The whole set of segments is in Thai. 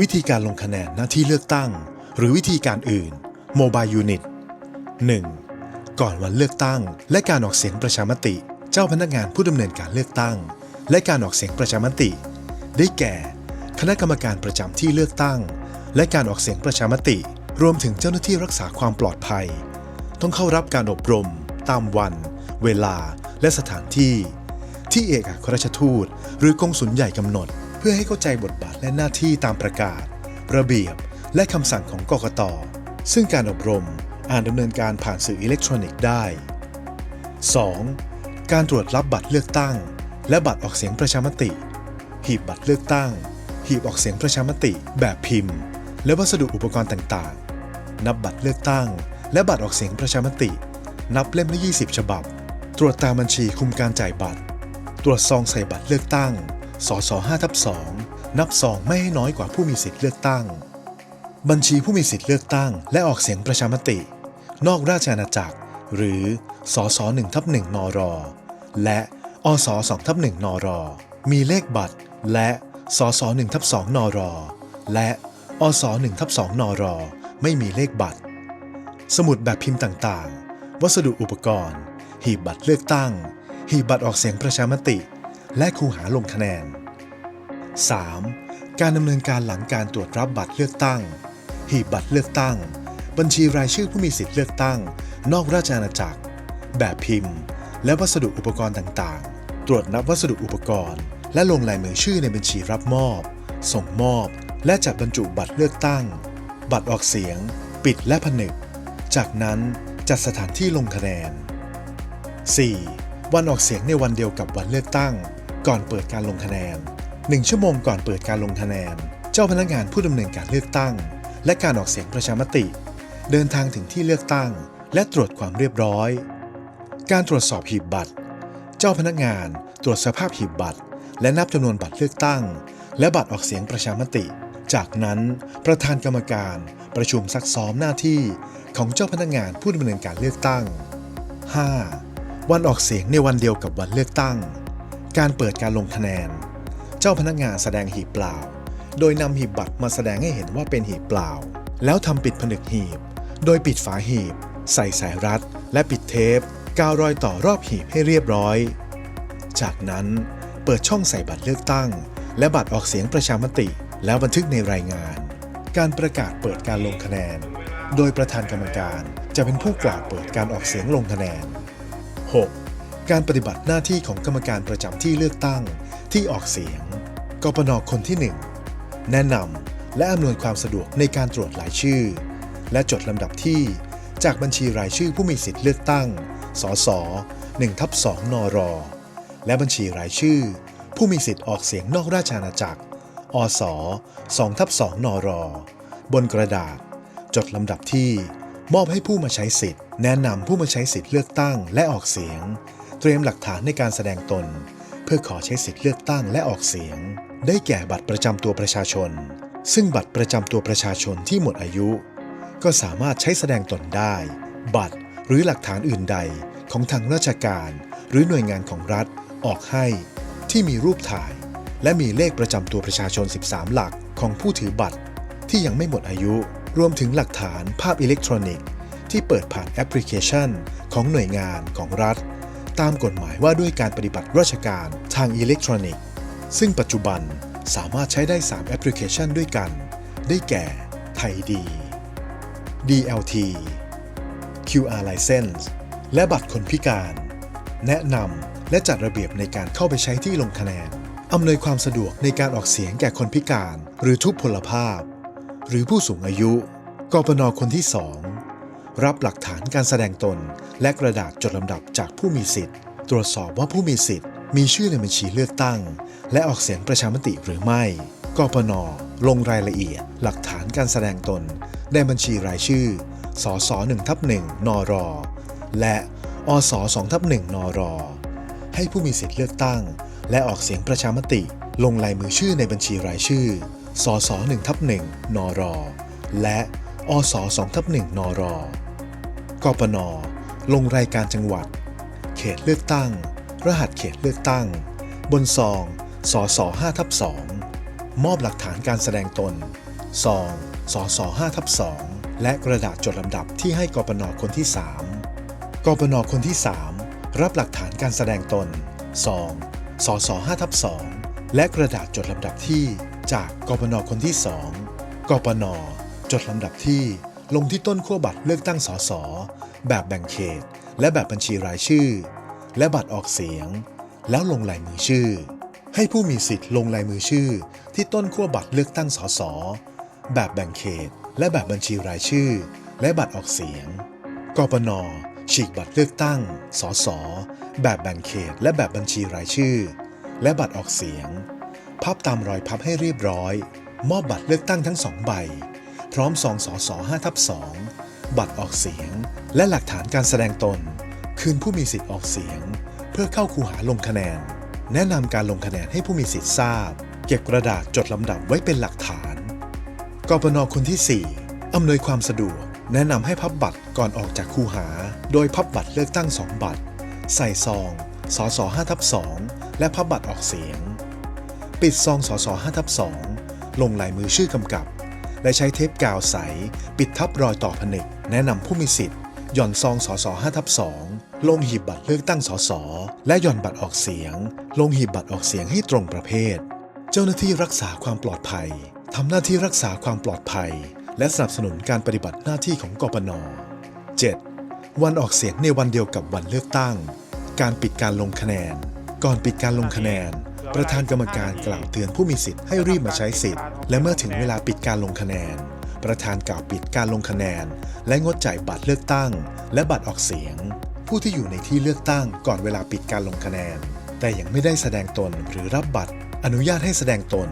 วิธีการลงคะแนนหน้าที่เลือกตั้ง หรือวิธีการอื่น Mobile Unit 1. ก่อนวันเลือกตั้ง และการออกเสียงประชามติ เจ้าพนักงานผู้ดำเนินการเลือกตั้ง และการออกเสียงประชามติ ได้แก่ คณะกรรมการประจำที่เลือกตั้ง และการออกเสียงประชามติ รวมถึงเจ้าหน้าที่รักษาความปลอดภัย ต้องเข้ารับการอบรม ตามวัน เวลา และสถานที่ ที่เอกอัครราชทูต หรือกองสุลใหญ่กำหนด เพื่อให้เข้าใจบทบาทและหน้าที่ตามประกาศ ระเบียบ และคำสั่งของกกต ซึ่งการอบรมอาจดำเนินการผ่านสื่ออิเล็กทรอนิกส์ได้ 2. การตรวจรับบัตรเลือกตั้ง และบัตรออกเสียงประชามติ หีบบัตรเลือกตั้ง หีบออกเสียงประชามติ แบบพิมพ์ และวัสดุอุปกรณ์ต่างๆ นับบัตรเลือกตั้ง และบัตรออกเสียงประชามติ นับเล่มละ 20 ฉบับ ตรวจตามบัญชีคุมการจ่ายบัตร ตรวจซองใส่บัตรเลือกตั้ง สส5ทับ2นับซองไม่ให้น้อยกว่าผู้มีสิทธิ์เลือกตั้ง บัญชีผู้มีสิทธิ์เลือกตั้ง และออกเสียงประชามติ นอกราชอาณาจักร หรือสส1ทับ1นร และอส2ทับ1นร มีเลขบัตร และสส1ทับ2นร และอส1ทับ2นร ไม่มีเลขบัตร สมุดแบบพิมพ์ต่างๆ วัสดุอุปกรณ์ หีบบัตรเลือกตั้ง หีบบัตรออกเสียงประชามติ และคูหาลงคะแนน 3. การดำเนินการหลังการตรวจรับบัตรเลือกตั้ง หีบบัตรเลือกตั้ง บัญชีรายชื่อผู้มีสิทธิ์เลือกตั้ง นอกราชอาณาจักร แบบพิมพ์ และวัสดุอุปกรณ์ต่างๆ ตรวจนับวัสดุอุปกรณ์ และลงลายมือชื่อในบัญชีรับมอบ ส่งมอบ และจัดบรรจุบัตรเลือกตั้ง บัตรออกเสียง ปิดและผนึก จากนั้นจัดสถานที่ลงคะแนน 4. วันออกเสียงในวันเดียวกับวันเลือกตั้ง ก่อนเปิดการลงคะแนน 1 ชั่วโมงก่อนเปิดการลงคะแนน เจ้าพนักงานผู้ดำเนินการเลือกตั้ง และการออกเสียงประชามติ เดินทางถึงที่เลือกตั้ง และตรวจความเรียบร้อย การตรวจสอบหีบบัตร เจ้าพนักงานตรวจสภาพหีบบัตร และนับจำนวนบัตรเลือกตั้ง และบัตรออกเสียงประชามติ จากนั้นประธานกรรมการประชุมซักซ้อมหน้าที่ของเจ้าพนักงานผู้ดำเนินการเลือกตั้ง 5. วันออกเสียงในวันเดียวกับวันเลือกตั้ง การเปิดการลงคะแนน เจ้าพนักงานแสดงหีบเปล่า โดยนำหีบบัตรมาแสดงให้เห็นว่าเป็นหีบเปล่า แล้วทำปิดผนึกหีบ โดยปิดฝาหีบ ใส่สายรัด และปิดเทป กาวรอยต่อรอบหีบให้เรียบร้อย จากนั้นเปิดช่องใส่บัตรเลือกตั้ง และบัตรออกเสียงประชามติ แล้วบันทึกในรายงาน การประกาศเปิดการลงคะแนน โดยประธานกรรมการจะเป็นผู้กล่าวเปิดการออกเสียงลงคะแนน 6. การปฏิบัติหน้าที่ของกรรมการประจำที่เลือกตั้ง ที่ออกเสียง กปนคนที่ 1 แนะนำและอำนวยความสะดวกในการตรวจรายชื่อ และจดลำดับที่ จากบัญชีรายชื่อผู้มีสิทธิ์เลือกตั้ง สส1ทับ2นร และบัญชีรายชื่อ ผู้มีสิทธิ์ออกเสียงนอกราชอาณาจักร อส2ทับ2นร บนกระดาษ จดลำดับที่ มอบให้ผู้มาใช้สิทธิ์ แนะนำผู้มาใช้สิทธิ์เลือกตั้งและออกเสียง เตรียมหลักฐานในการแสดงตน เพื่อขอใช้สิทธิ์เลือกตั้งและออกเสียง ได้แก่บัตรประจำตัวประชาชน ซึ่งบัตรประจำตัวประชาชนที่หมดอายุ ก็สามารถใช้แสดงตนได้ บัตรหรือหลักฐานอื่นใดของทางราชการ หรือหน่วยงานของรัฐออกให้ ที่มีรูปถ่าย และมีเลขประจำตัวประชาชน 13 หลักของผู้ถือบัตร ที่ยังไม่หมดอายุ รวมถึงหลักฐานภาพอิเล็กทรอนิกส์ที่เปิดผ่านแอปพลิเคชัน ของหน่วยงานของรัฐ ตามกฎหมายว่าด้วยการปฏิบัติราชการทางอิเล็กทรอนิกส์ ซึ่งปัจจุบันสามารถใช้ได้ 3 แอปพลิเคชันด้วยกัน ได้แก่ ไทยดี DLT QR License และบัตรคนพิการ แนะนำและจัดระเบียบในการเข้าไปใช้ที่ลงคะแนน อำนวยความสะดวกในการออกเสียงแก่คนพิการ หรือทุพพลภาพ หรือผู้สูงอายุ กปนคนที่2 รับหลักฐานการแสดงตน และกระดาษจดลำดับจากผู้มีสิทธิ์ ตรวจสอบว่าผู้มีสิทธิ์ มีชื่อในบัญชีเลือกตั้ง และออกเสียงประชามติหรือไม่กปนลงรายละเอียด หลักฐานการแสดงตนในบัญชีรายชื่อสส1ทับ1นร และอส2ทับ1นร ให้ผู้มีสิทธิ์เลือกตั้ง และออกเสียงประชามติ ลงลายมือชื่อในบัญชีรายชื่อสส1ทับ1นร และอส2ทับ1นร กปน ลงรายการจังหวัด เขตเลือกตั้ง รหัสเขตเลือกตั้ง บนซองสอสอ5ทับ2มอบหลักฐานการแสดงตนซองสอสอ5ทับ2และกระดาษจดลำดับที่ให้กปนคนที่ 3กปนคนที่ 3 รับหลักฐานการแสดงตนซองสอสอ5ทับ2และกระดาษจดลำดับที่จากกปนคนที่ 2กปนจดลำดับที่ ลงที่ต้นขั้วบัตรเลือกตั้งสสแบบแบ่งเขต และแบบบัญชีรายชื่อ และบัตรออกเสียง แล้วลงลายมือชื่อ ให้ผู้มีสิทธิ์ลงลายมือชื่อ ที่ต้นขั้วบัตรเลือกตั้งสสแบบแบ่งเขต และแบบบัญชีรายชื่อ และบัตรออกเสียงกปนฉีกบัตรเลือกตั้ง สส แบบแบ่งเขต และแบบบัญชีรายชื่อ และบัตรออกเสียง พับตามรอยพับให้เรียบร้อย มอบบัตรเลือกตั้งทั้งสองใบ พร้อมซองสอสอ5ทับ2บัตรออกเสียง และหลักฐานการแสดงตน คืนผู้มีสิทธิ์ออกเสียง เพื่อเข้าคูหาลงคะแนน แนะนำการลงคะแนนให้ผู้มีสิทธิ์ทราบ เก็บกระดาษจดลำดับไว้เป็นหลักฐานกปนคนที่ 4 อำนวยความสะดวก แนะนำให้พับบัตรก่อนออกจากคูหา โดยพับบัตรเลือกตั้ง 2 บัตร ใส่ซองสอสอ5ทับ2และพับบัตรออกเสียง ปิดซองสอสอ5ทับ2ลงลายมือชื่อกำกับ และใช้เทปกาวใส ปิดทับรอยต่อผนึก แนะนำผู้มีสิทธิ์หย่อนซองสส5ทับ2ลงหีบบัตรเลือกตั้งสสและหย่อนบัตรออกเสียง ลงหีบบัตรออกเสียงให้ตรงประเภท เจ้าหน้าที่รักษาความปลอดภัยทำหน้าที่รักษาความปลอดภัย และสนับสนุนการปฏิบัติหน้าที่ของกปน 7. วันออกเสียงในวันเดียวกับวันเลือกตั้ง การปิดการลงคะแนน ก่อนปิดการลงคะแนน ประธานกรรมการกล่าวเตือนผู้มีสิทธิ์ให้รีบมาใช้สิทธิ์ และเมื่อถึงเวลาปิดการลงคะแนน ประธานกล่าวปิดการลงคะแนน และงดจ่ายบัตรเลือกตั้ง และบัตรออกเสียง ผู้ที่อยู่ในที่เลือกตั้งก่อนเวลาปิดการลงคะแนน แต่ยังไม่ได้แสดงตนหรือรับบัตร อนุญาตให้แสดงตน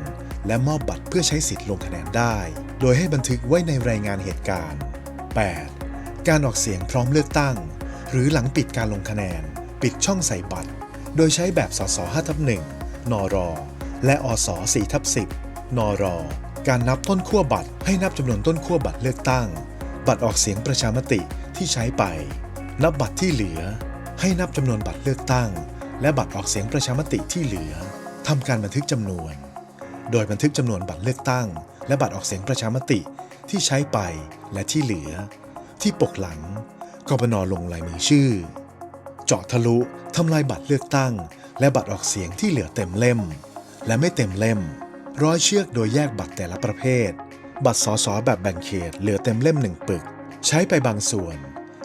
และมอบบัตรเพื่อใช้สิทธิ์ลงคะแนนได้ โดยให้บันทึกไว้ในรายงานเหตุการณ์ 8. การออกเสียงพร้อมเลือกตั้ง หรือหลังปิดการลงคะแนน ปิดช่องใส่บัตร โดยใช้แบบสส5ทับ1 นรและอส4ทับ10นรการนับต้นขั้วบัตรให้นับจำนวนต้นขั้วบัตรเลือกตั้ง บัตรออกเสียงประชามติที่ใช้ไป นับบัตรที่เหลือ ให้นับจำนวนบัตรเลือกตั้ง และบัตรออกเสียงประชามติที่เหลือทำการบันทึกจำนวน โดยบันทึกจำนวนบัตรเลือกตั้ง และบัตรออกเสียงประชามติที่ใช้ไปและที่เหลือ ที่ปกหลังกบนลงลายมือชื่อ เจาะทะลุทำลายบัตรเลือกตั้ง และบัตรออกเสียงที่เหลือเต็มเล่ม และไม่เต็มเล่ม ร้อยเชือกโดยแยกบัตรแต่ละประเภท บัตรสสแบบแบ่งเขตเหลือเต็มเล่มหนึ่งปึก ใช้ไปบางส่วน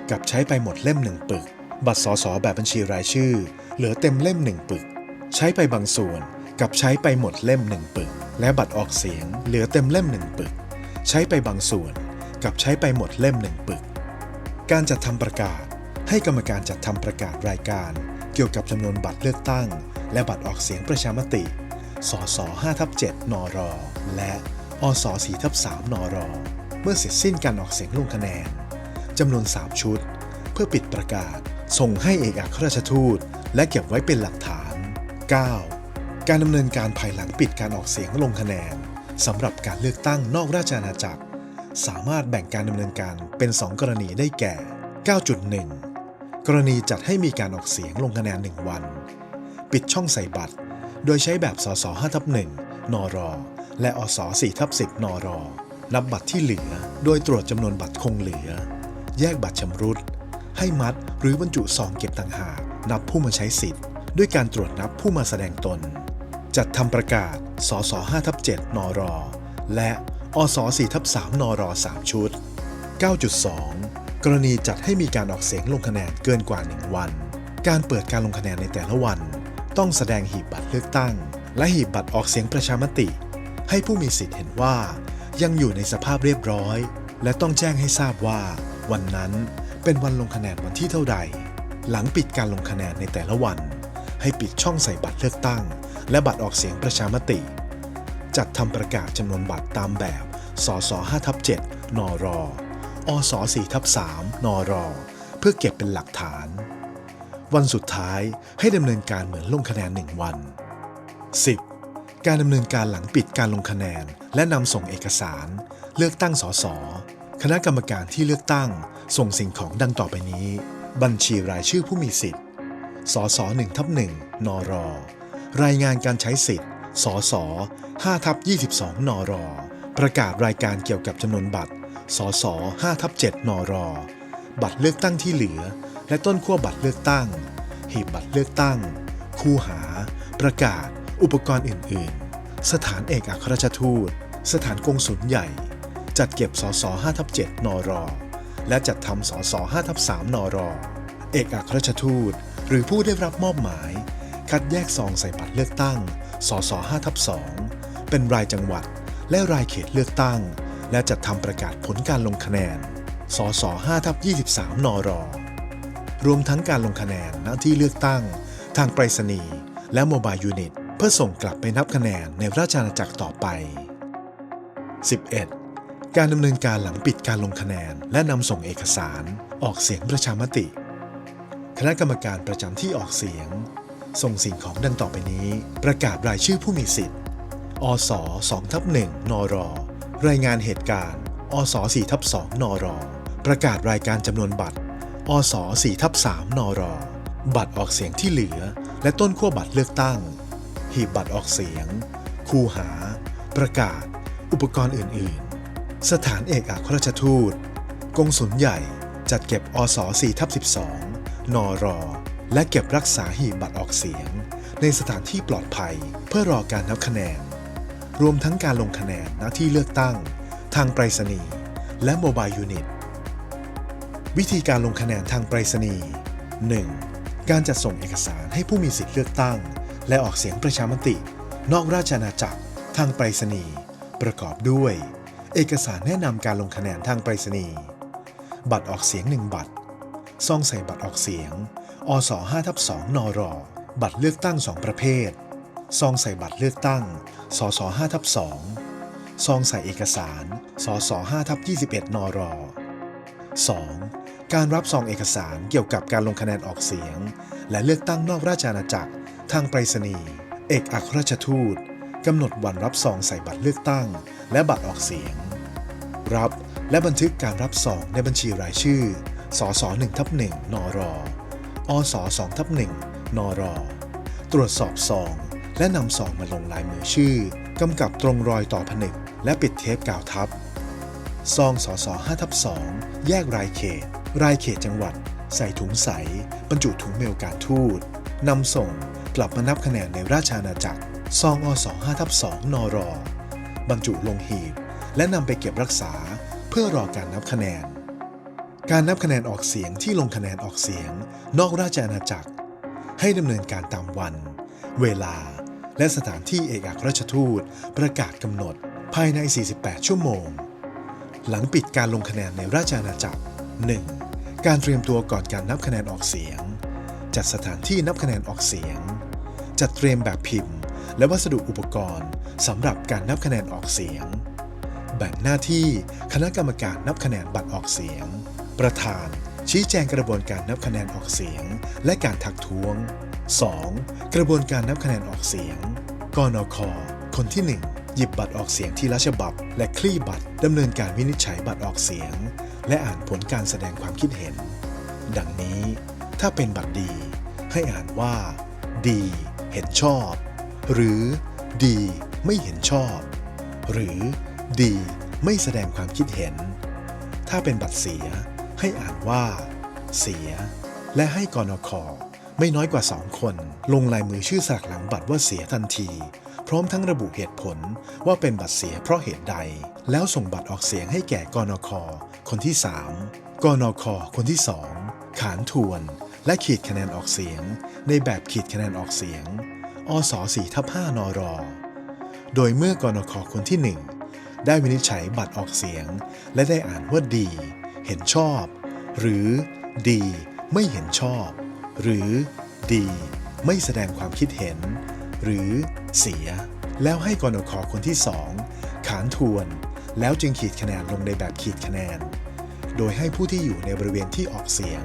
กับใช้ไปหมดเล่มหนึ่งปึก บัตรสสแบบบัญชีรายชื่อ เหลือเต็มเล่มหนึ่งปึก ใช้ไปบางส่วน กับใช้ไปหมดเล่มหนึ่งปึก และบัตรออกเสียง เหลือเต็มเล่มหนึ่งปึก ใช้ไปบางส่วน กับใช้ไปหมดเล่มหนึ่งปึก การจัดทำประกาศ ให้กรรมการจัดทำประกาศรายการ เกี่ยวกับจำนวนบัตรเลือกตั้ง และบัตรออกเสียงประชามติ สส5ทับ7นร และอส4ทับ3นร เมื่อเสร็จสิ้นการออกเสียงลงคะแนนจำนวน 3 ชุด เพื่อปิดประกาศ ส่งให้เอกอัครราชทูต และเก็บไว้เป็นหลักฐาน 9. การดำเนินการภายหลังปิดการออกเสียงลงคะแนนสำหรับการเลือกตั้งนอกราชอาณาจักร สามารถแบ่งการดำเนินการเป็น 2 กรณีได้แก่ 9.1 กรณีจัดให้มีการออกเสียงลงคะแนน 1 วัน ปิดช่องใส่บัตร โดยใช้แบบสส5ทับ1นรและอส4ทับ10นรนับบัตรที่เหลือ โดยตรวจจำนวนบัตรคงเหลือ แยกบัตรชำรุด ให้มัดหรือบรรจุซองเก็บต่างหากนับผู้มาใช้สิทธิ์ ด้วยการตรวจนับผู้มาแสดงตน จัดทำประกาศสส5ทับ7นรและอส4ทับ3นร3ชุด 9.2 กรณีจัดให้มีการออกเสียงลงคะแนนเกินกว่า 1 วัน การเปิดการลงคะแนนในแต่ละวัน ต้องแสดงหีบบัตรเลือกตั้ง และหีบบัตรออกเสียงประชามติ ให้ผู้มีสิทธิ์เห็นว่า ยังอยู่ในสภาพเรียบร้อย และต้องแจ้งให้ทราบว่า วันนั้นเป็นวันลงคะแนนวันที่เท่าใด หลังปิดการลงคะแนนในแต่ละวัน ให้ปิดช่องใส่บัตรเลือกตั้ง และบัตรออกเสียงประชามติ จัดทำประกาศจำนวนบัตรตามแบบสส5ทับ7นรอ อส4ทับ3นรเพื่อเก็บเป็นหลักฐาน วันสุดท้ายให้ดำเนินการเหมือนลงคะแนน 1 วัน 10. การดำเนินการหลังปิดการลงคะแนน และนำส่งเอกสาร เลือกตั้งสสคณะกรรมการที่เลือกตั้ง ส่งสิ่งของดังต่อไปนี้ บัญชีรายชื่อผู้มีสิทธิ์สส1ทับ1นรรายงานการใช้สิทธิ์สส5ทับ22นรประกาศรายการเกี่ยวกับจำนวนบัตร สส5ทับ7นร บัตรเลือกตั้งที่เหลือ และต้นขั้วบัตรเลือกตั้ง หีบบัตรเลือกตั้ง คู่หา ประกาศ อุปกรณ์อื่น ๆ สถานเอกอัครราชทูต สถานกงสุลใหญ่ จัดเก็บสส5ทับ7นร และจัดทำสส5ทับ3นร เอกอัครราชทูต หรือผู้ได้รับมอบหมาย คัดแยกซองใส่บัตรเลือกตั้งสส5ทับ2เป็นรายจังหวัดและรายเขตเลือกตั้ง และจัดทำประกาศผลการลงคะแนน สส5ทับ23 นร รวมทั้งการลงคะแนนณที่เลือกตั้ง ทางไปรษณีย์และโมบายยูนิต เพื่อส่งกลับไปนับคะแนนในราชอาณาจักรต่อไป 11. การดำเนินการหลังปิดการลงคะแนน และนำส่งเอกสาร ออกเสียงประชามติ คณะกรรมการประจำที่ออกเสียง ส่งสิ่งของดังต่อไปนี้ ประกาศรายชื่อผู้มีสิทธิ์ อส2ทับ1นร รายงานเหตุการณ์ อส4ทับ2นร ประกาศรายการจำนวนบัตร อส4ทับ3นร บัตรออกเสียงที่เหลือ และต้นขั้วบัตรเลือกตั้ง หีบบัตรออกเสียง คูหา ประกาศ อุปกรณ์อื่น ๆ สถานเอกอัครราชทูต กงสุลใหญ่ จัดเก็บ อส4ทับ12นร และเก็บรักษาหีบบัตรออกเสียง ในสถานที่ปลอดภัยเพื่อรอการนับคะแนน รวมทั้งการลงคะแนนณที่เลือกตั้ง ทางไปรษณีย์และโมบายยูนิต วิธีการลงคะแนนทางไปรษณีย์ 1. การจัดส่งเอกสารให้ผู้มีสิทธิเลือกตั้ง และออกเสียงประชามติ นอกราชอาณาจักร ทางไปรษณีย์ ประกอบด้วย เอกสารแนะนำการลงคะแนนทางไปรษณีย์ บัตรออกเสียง1บัตร ซองใส่บัตรออกเสียง อส5ทับ2นร บัตรเลือกตั้ง2ประเภท ซองใส่บัตรเลือกตั้ง สส5ทับ2ซองใส่เอกสาร สส5ทับ21 นร 2. การรับซองเอกสารเกี่ยวกับการลงคะแนนออกเสียง และเลือกตั้งนอกราชอาณาจักร ทางไปรษณีย์ เอกอัครราชทูตกำหนดวันรับซองใส่บัตรเลือกตั้ง และบัตรออกเสียง รับและบันทึกการรับซองในบัญชีรายชื่อ สส1ทับ1นร อส2ทับ1นร ตรวจสอบซอง และนำซองมาลงลายมือชื่อกำกับตรงรอยต่อผนึก และปิดเทปกาวทับซองสอสอ5ทับ2แยกรายเขต รายเขตจังหวัด ใส่ถุงใส บรรจุถุงเมลการทูตนำส่งกลับมานับคะแนนในราชอาณาจักรซองอสอ5ทับ2นรบรรจุลงหีบ และนำไปเก็บรักษาเพื่อรอการนับคะแนน การนับคะแนนออกเสียงที่ลงคะแนนออกเสียง นอกราชอาณาจักร ให้ดำเนินการตามวัน เวลา และสถานที่เอกอัครราชทูต ประกาศกำหนดภายใน 48 ชั่วโมง หลังปิดการลงคะแนนในราชอาณาจักร 1. การเตรียมตัวก่อนการนับคะแนนออกเสียง จัดสถานที่นับคะแนนออกเสียง จัดเตรียมแบบพิมพ์ และวัสดุอุปกรณ์สำหรับการนับคะแนนออกเสียง แบ่งหน้าที่คณะกรรมการนับคะแนนบัตรออกเสียง ประธานชี้แจงกระบวนการนับคะแนนออกเสียง และการทักท้วง 2. กระบวนการนับคะแนนออกเสียง กนค คนที่ 1 หยิบบัตรออกเสียงทีละฉบับ และคลี่บัตรดำเนินการวินิจฉัยบัตรออกเสียง และอ่านผลการแสดงความคิดเห็น ดังนี้ ถ้าเป็นบัตรดี ให้อ่านว่า ดี เห็นชอบ หรือ ดี ไม่เห็นชอบ หรือ ดี ไม่แสดงความคิดเห็น ถ้าเป็นบัตรเสีย ให้อ่านว่า เสีย และให้กนค ไม่น้อยกว่า 2 คน ลงลายมือชื่อสลักหลังบัตรว่าเสียทันที พร้อมทั้งระบุเหตุผลว่าเป็นบัตรเสียเพราะเหตุใด แล้วส่งบัตรออกเสียงให้แก่กนค คนที่ 3 กนค คนที่ 2 ขานทวน และขีดคะแนนออกเสียง ในแบบขีดคะแนนออกเสียง อส4ทับ5นรโดยเมื่อกนค คนที่ 1 ได้วินิจฉัยบัตรออกเสียง และได้อ่านว่าดี เห็นชอบ หรือดี ไม่เห็นชอบ หรือดี ไม่แสดงความคิดเห็น หรือเสีย แล้วให้กนคคนที่สองขานทวน แล้วจึงขีดคะแนนลงในแบบขีดคะแนน โดยให้ผู้ที่อยู่ในบริเวณที่ออกเสียง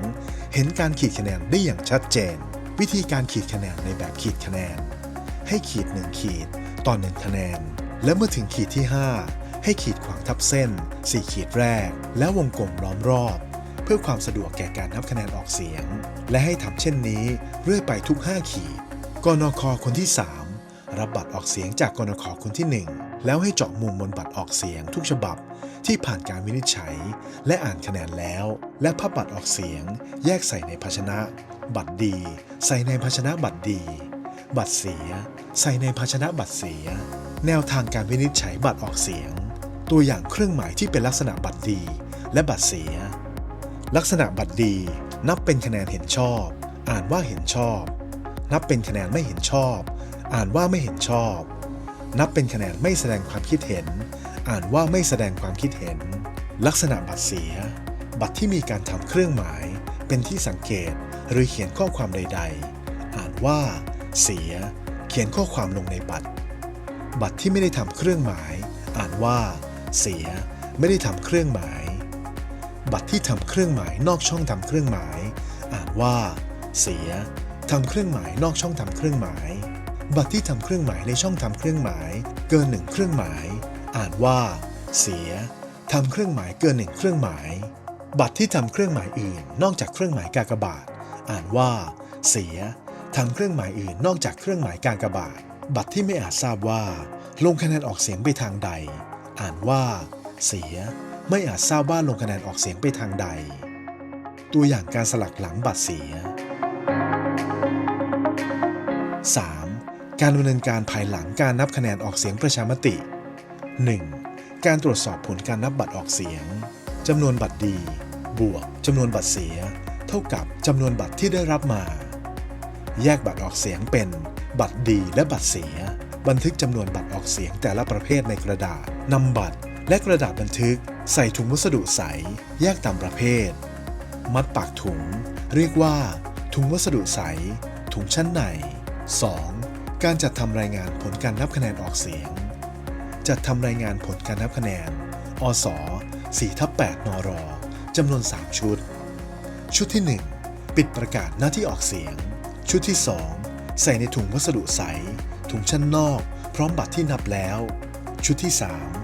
เห็นการขีดคะแนนได้อย่างชัดเจน วิธีการขีดคะแนนในแบบขีดคะแนน ให้ขีดหนึ่งขีดต่อหนึ่งคะแนน และเมื่อถึงขีดที่ 5 ให้ขีดขวางทับเส้น 4 ขีดแรก แล้ววงกลมล้อมรอบ พื่อความสะดวกแก่การนับคะแนนออกเสียง และให้ทำเช่นนี้เรื่อยไปทุก 5 ขีดกนคคนที่ 3 รับบัตรออกเสียงจากกนขคนที่ 1 แล้วให้เจาะมุมบนบัตรออกเสียงทุกฉบับ ที่ผ่านการวินิจฉัย และอ่านคะแนนแล้ว และพับบัตรออกเสียง แยกใส่ในภาชนะ บัตรดี ใส่ในภาชนะบัตรดี บัตรเสีย ใส่ในภาชนะบัตรเสีย แนวทางการวินิจฉัยบัตรออกเสียง ตัวอย่างเครื่องหมายที่เป็นลักษณะบัตรดี และบัตรเสีย ลักษณะบัตรดี นับเป็นคะแนนเห็นชอบ อ่านว่าเห็นชอบ นับเป็นคะแนนไม่เห็นชอบ อ่านว่าไม่เห็นชอบ นับเป็นคะแนนไม่แสดงความคิดเห็น อ่านว่าไม่แสดงความคิดเห็น ลักษณะบัตรเสีย บัตรที่มีการทำเครื่องหมาย เป็นที่สังเกตหรือเขียนข้อความใด ๆ อ่านว่า เสีย เขียนข้อความลงในบัตร บัตรที่ไม่ได้ทำเครื่องหมาย อ่านว่า เสีย ไม่ได้ทำเครื่องหมาย บัตรที่ทำเครื่องหมายนอกช่องทำเครื่องหมาย อ่านว่า เสียทำเครื่องหมายนอกช่องทำเครื่องหมาย บัตรที่ทำเครื่องหมายในช่องทำเครื่องหมาย เกินหนึ่งเครื่องหมาย อ่านว่า เสียทำเครื่องหมายเกินหนึ่งเครื่องหมาย บัตรที่ทำเครื่องหมายอื่น นอกจากเครื่องหมายกากบาท อ่านว่า เสียทำเครื่องหมายอื่นนอกจากเครื่องหมายกากบาท บัตรที่ไม่อาจทราบว่า ลงคะแนนออกเสียงไปทางใด อ่านว่า เสีย ไม่อาจทราบว่าลงคะแนนออกเสียงไปทางใด ตัวอย่างการสลักหลังบัตรเสีย 3. การดำเนินการภายหลังการนับคะแนนออกเสียงประชามติ 1. การตรวจสอบผลการนับบัตรออกเสียงจำนวนบัตรดี บวกจำนวนบัตรเสีย เท่ากับจำนวนบัตรที่ได้รับมา แยกบัตรออกเสียงเป็น บัตรดีและบัตรเสีย บันทึกจำนวนบัตรออกเสียงแต่ละประเภทในกระดาษนำบัตร และกระดาษบันทึก ใส่ถุงวัสดุใส แยกตามประเภท มัดปากถุง เรียกว่า ถุงวัสดุใส ถุงชั้นใน 2. การจัดทำรายงานผลการนับคะแนนออกเสียง จัดทำรายงานผลการนับคะแนน อส4ทับ8นรจำนวน 3 ชุด ชุดที่ 1 ปิดประกาศหน้าที่ออกเสียง ชุดที่ 2 ใส่ในถุงวัสดุใส ถุงชั้นนอก พร้อมบัตรที่นับแล้ว ชุดที่ 3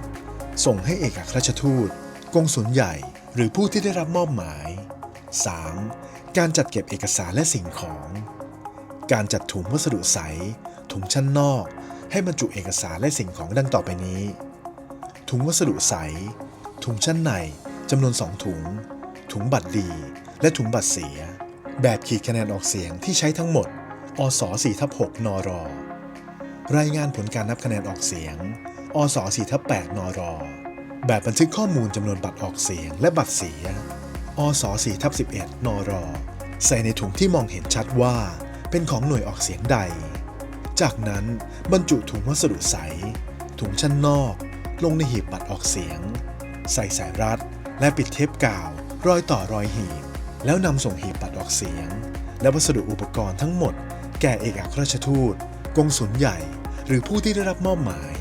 ส่งให้เอกอัครราชทูตกงสุลใหญ่ หรือผู้ที่ได้รับมอบหมาย 3. การจัดเก็บเอกสารและสิ่งของ การจัดถุงวัสดุใส ถุงชั้นนอก ให้บรรจุเอกสารและสิ่งของดังต่อไปนี้ ถุงวัสดุใส ถุงชั้นในจำนวน 2 ถุง ถุงบัตรดี และถุงบัตรเสีย แบบขีดคะแนนออกเสียงที่ใช้ทั้งหมด อส4ทับ6นร รายงานผลการนับคะแนนออกเสียง อส4ทับ8นรแบบบันทึกข้อมูลจำนวนบัตรออกเสียงและบัตรเสีย อส4ทับ11นรใส่ในถุงที่มองเห็นชัดว่าเป็นของหน่วยออกเสียงใด จากนั้นบรรจุถุงวัสดุใส ถุงชั้นนอก ลงในหีบบัตรออกเสียง ใส่สายรัด และปิดเทปกาว รอยต่อรอยหีบ แล้วนำส่งหีบบัตรออกเสียง และวัสดุอุปกรณ์ทั้งหมด แก่เอกอัครราชทูตกงสุลใหญ่ หรือผู้ที่ได้รับมอบหมาย